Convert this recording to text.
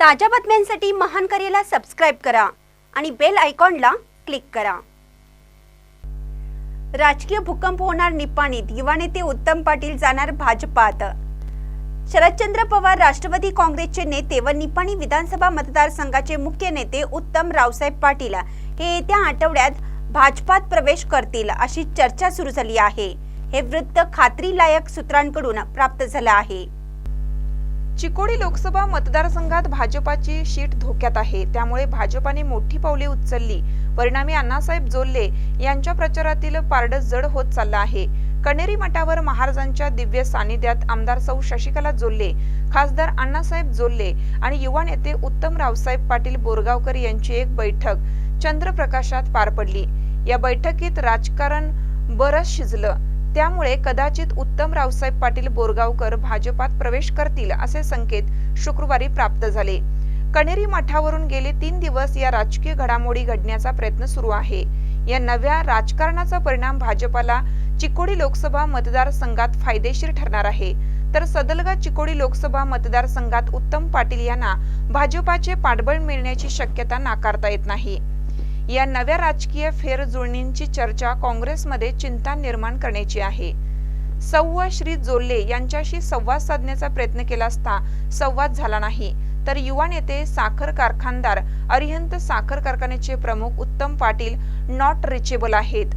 ताज्या बातम्यांसाठी महान करेला सबस्क्राईब करा आणि बेल आयकॉनला क्लिक करा. राजकीय भूकंप होणार निपाणीत. युवा नेते उत्तम पाटील जाणार भाजपात. शरदचंद्र पवार राष्ट्रवादी काँग्रेसचे नेते व निपाणी विधानसभा मतदारसंघाचे मुख्य नेते उत्तम रावसाहेब पाटील हे येत्या आठवड्यात भाजपात प्रवेश करतील अशी चर्चा सुरू झाली आहे. हे वृत्त खात्रीलायक सूत्रांकडून प्राप्त झालं आहे. चिकोडी लोकसभा मतदारसंघात भाजपाची शीट धोक्यात आहे. त्यामुळे भाजपाने मोठी पावले उचलली. परिणामी अण्णासाहेब जोल्ले यांच्या प्रचारातील पारड जड होत चालला आहे. कणेरी मठावर महाराजांच्या दिव्य सानिध्यात आमदार सौ शशिकला जोल्ले खासदार अण्णासाहेब जोल्ले आणि युवा नेते उत्तम रावसाहेब पाटील बोरगावकर यांची एक बैठक चंद्रप्रकाशात पार पडली. या बैठकीत राजकारण बरंच शिजलं. त्यामुळे कदाचित उत्तम रावसाहेब पाटील बोरगावकर भाजपात प्रवेश करतील असे संकेत शुक्रवारी प्राप्त झाले. कणेरी मठावरून गेले तीन दिवस या राजकीय घडामोडी घडण्याचा प्रयत्न सुरू आहे. या नव्या राजकारणाचा परिणाम भाजपाला चिकोडी लोकसभा मतदारसंघात फायदेशीर ठरणार आहे. तर सदलगा चिकोडी लोकसभा मतदारसंघात उत्तम पाटील यांना भाजपाचे पाठबळ मिळण्याची शक्यता नाकारता येत नाही. या नव्या राजकीय फेरजुळणींची चर्चा काँग्रेसमध्ये चिंता निर्माण करण्याची आहे. सौव श्री जोल्ले यांच्याशी संवाद साधण्याचा प्रयत्न केला असता संवाद झाला नाही. तर युवा नेते साखर कारखानदार अरिहंत साखर कारखान्याचे प्रमुख उत्तम पाटील नॉट रिचेबल आहेत.